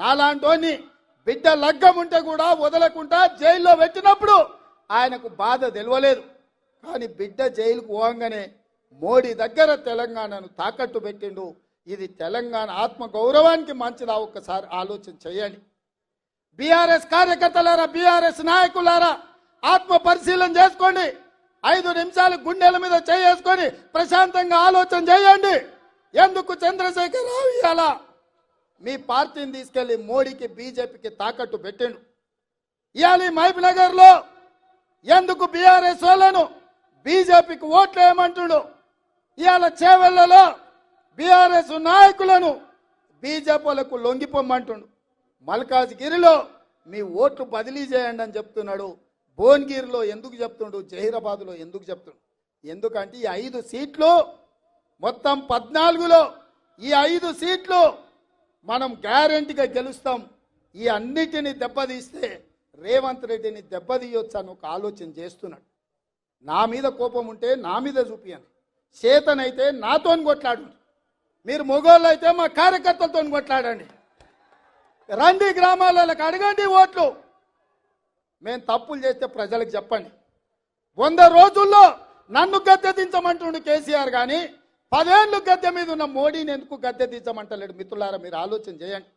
నాలాంటోని బిడ్డ లగ్గం ఉంటే కూడా వదలకుండా జైల్లో పెట్టినప్పుడు ఆయనకు బాధ తెలియలేదు కానీ బిడ్డ జైలుకు పోగానే మోడీ దగ్గర తెలంగాణను తాకట్టు పెట్టిండు. ఇది తెలంగాణ ఆత్మ గౌరవానికి మంచిదా? ఒక్కసారి ఆలోచన చేయండి. బీఆర్ఎస్ కార్యకర్తలారా బీఆర్ఎస్ నాయకులారా ఆత్మ పరిశీలన చేసుకోండి. ఐదు నిమిషాలు గుండెల మీద చేసుకొని ప్రశాంతంగా ఆలోచన చేయండి. ఎందుకు చంద్రశేఖర్ రావు మీ పార్టీని తీసుకెళ్ళి మోడీకి బీజేపీకి తాకట్టు పెట్టిండు. ఇవాళ ఈ నగర్లో ఎందుకు బీఆర్ఎస్ వాళ్ళను బీజేపీకి ఓట్లు వేయమంటుడు? ఇవాళ చేవెళ్ళలో బీఆర్ఎస్ నాయకులను బీజేపీలకు లొంగిపోమ్మంటుండు మల్కాజ్గిరిలో మీ ఓట్లు బదిలీ చేయండి అని చెప్తున్నాడు. భువనగిరిలో ఎందుకు చెప్తుండు? జహీరాబాద్లో ఎందుకు చెప్తుండు? ఎందుకంటే ఈ ఐదు సీట్లు మొత్తం పద్నాలుగులో ఈ ఐదు సీట్లు మనం గ్యారంటీగా గెలుస్తాం. ఈ అన్నిటిని దెబ్బతీస్తే రేవంత్ రెడ్డిని దెబ్బతీయొచ్చు అని ఒక ఆలోచన చేస్తున్నాడు. నా మీద కోపం ఉంటే నా మీద చూపియను చేతనైతే నాతోని కొట్లాడు మీరు మొగోళ్ళు అయితే మా కార్యకర్తలతో కొట్లాడండి. రండి గ్రామాలకు అడగండి ఓట్లు. మేము తప్పులు చేస్తే ప్రజలకు చెప్పండి. వంద రోజుల్లో నన్ను గద్దె దించమంటుండు కేసీఆర్ కానీ పదేళ్ళు గద్దె మీద ఉన్న మోడీని ఎందుకు గద్దె దించమంటలేడు మిత్రులారా? మీరు ఆలోచన చేయండి.